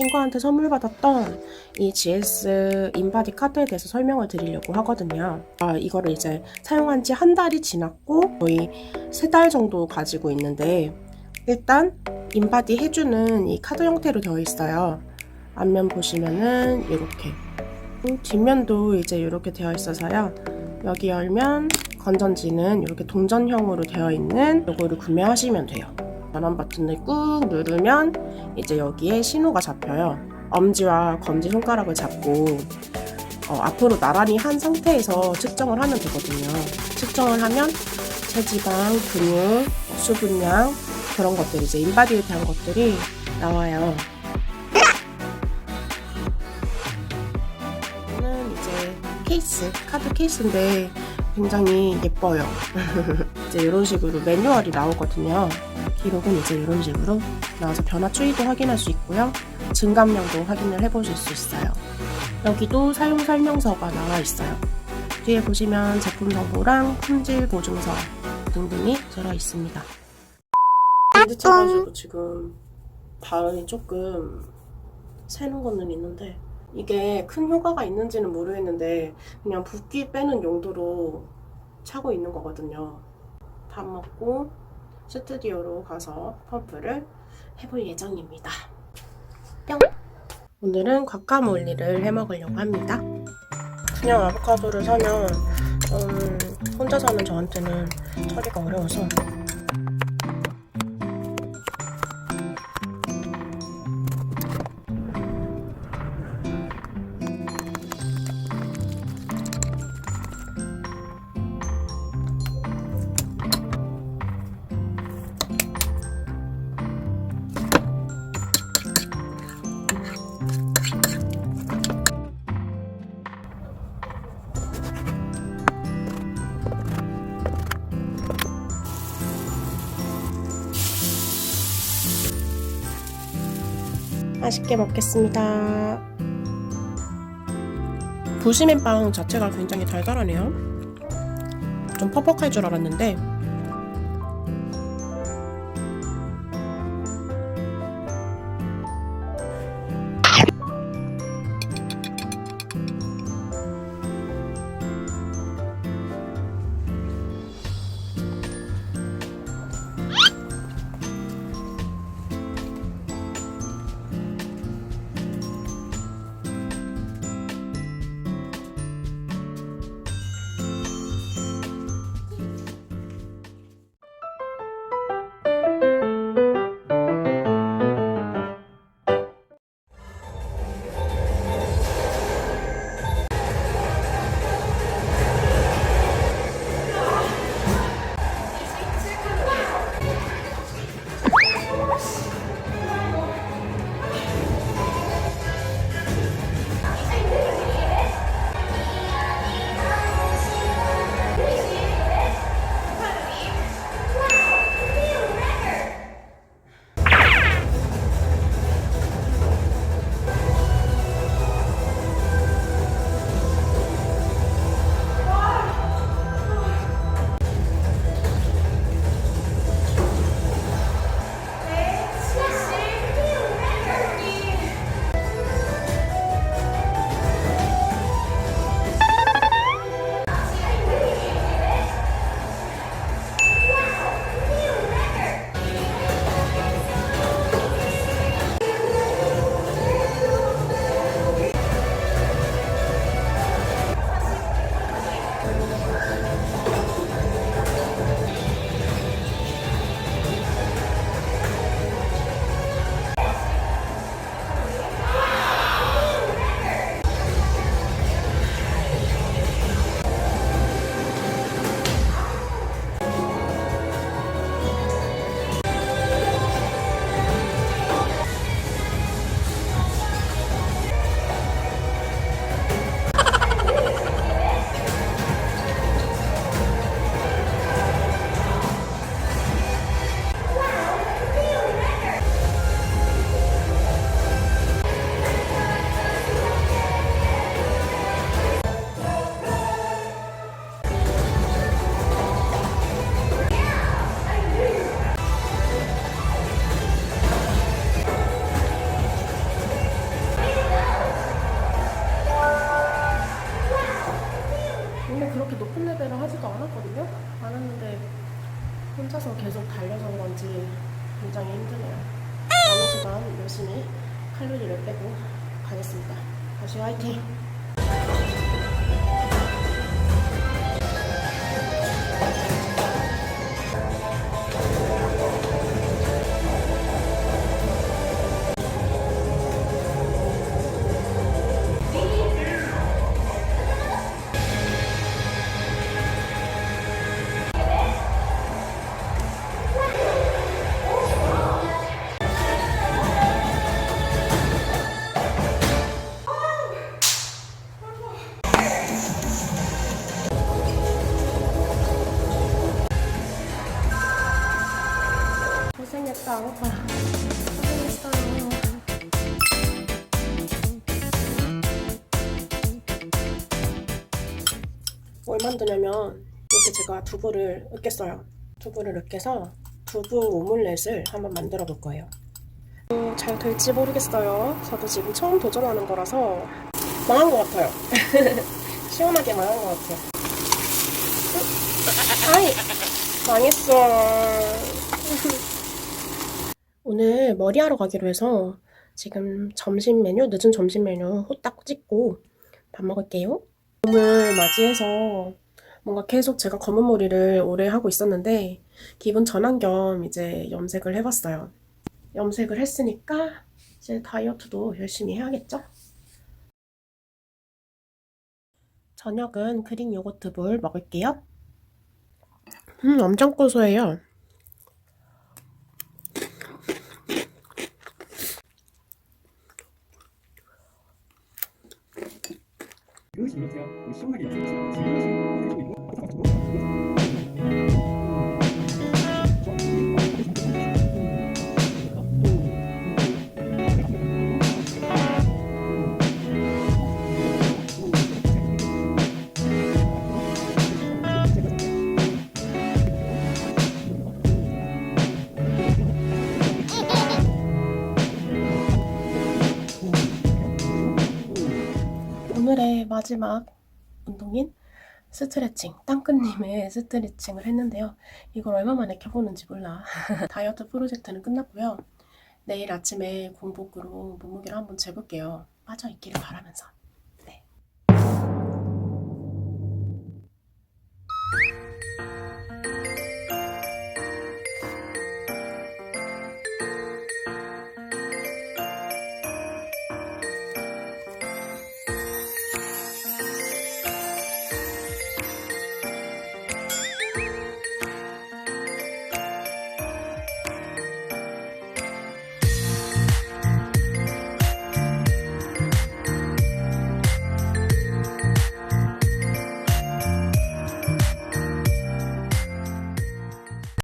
친구한테 선물 받았던 이 GS 인바디 카드에 대해서 설명을 드리려고 하거든요. 아, 이거를 이제 사용한 지 한 달이 지났고 거의 세 달 정도 가지고 있는데 일단 인바디 해주는 이 카드 형태로 되어 있어요. 앞면 보시면은 이렇게 뒷면도 이제 이렇게 되어 있어서요. 여기 열면 건전지는 이렇게 동전형으로 되어 있는 요거를 구매하시면 돼요. 전원 버튼을 꾹 누르면 이제 여기에 신호가 잡혀요. 엄지와 검지 손가락을 잡고 어, 앞으로 나란히 한 상태에서 측정을 하면 되거든요. 측정을 하면 체지방, 근육, 수분량 그런 것들 이제 인바디에 대한 것들이 나와요. 이거는 이제 케이스, 카드 케이스인데 굉장히 예뻐요. 이제 이런 식으로 매뉴얼이 나오거든요. 기록은 이제 이런 식으로 나와서 변화 추이도 확인할 수 있고요. 증감량도 확인을 해보실 수 있어요. 여기도 사용 설명서가 나와 있어요. 뒤에 보시면 제품 정보랑 품질 보증서 등등이 들어 있습니다. 밴드 쳐가지고 지금 발이 조금 새는 거는 있는데 이게 큰 효과가 있는지는 모르겠는데 그냥 붓기 빼는 용도로 차고 있는 거거든요. 밥 먹고 스튜디오로 가서 펌프를 해볼 예정입니다. 뿅! 오늘은 올리를 해 먹으려고 합니다. 그냥 아보카도를 사면 음, 혼자 사는 저한테는 처리가 어려워서 맛있게 먹겠습니다. 부시맨 빵 자체가 굉장히 달달하네요. 좀 퍽퍽할 줄 알았는데 원래 그렇게 높은 레벨을 하지도 않았거든요. 않았는데 혼자서 계속 달려서 그런지 굉장히 힘드네요. 남은 시간 열심히 칼로리를 빼고 가겠습니다. 다시 화이팅! 고생했다, 오빠. 고생했어요. 뭘 만드냐면 이렇게 제가 두부를 으깼어요. 두부를 으깨서 두부 오믈렛을 한번 만들어 볼 거예요. 어, 잘 될지 모르겠어요. 저도 지금 처음 도전하는 거라서 망한 것 같아요. 시원하게 망한 것 같아요. 음, 아이 망했어. 오늘 머리하러 가기로 해서 지금 점심 메뉴, 늦은 점심 메뉴 후딱 찍고 밥 먹을게요. 봄을 맞이해서 뭔가 계속 제가 검은 머리를 오래 하고 있었는데 기분 전환 겸 이제 염색을 해봤어요. 염색을 했으니까 이제 다이어트도 열심히 해야겠죠? 저녁은 그릭 요거트 볼 먹을게요. 음, 엄청 고소해요. 이러시면서요. 시원하게 지금 지금 지금 마지막 운동인 스트레칭, 땅끝님의 스트레칭을 했는데요. 이걸 얼마 만에 켜보는지 몰라. 다이어트 프로젝트는 끝났고요. 내일 아침에 공복으로 몸무게를 한번 재볼게요. 빠져있기를 바라면서.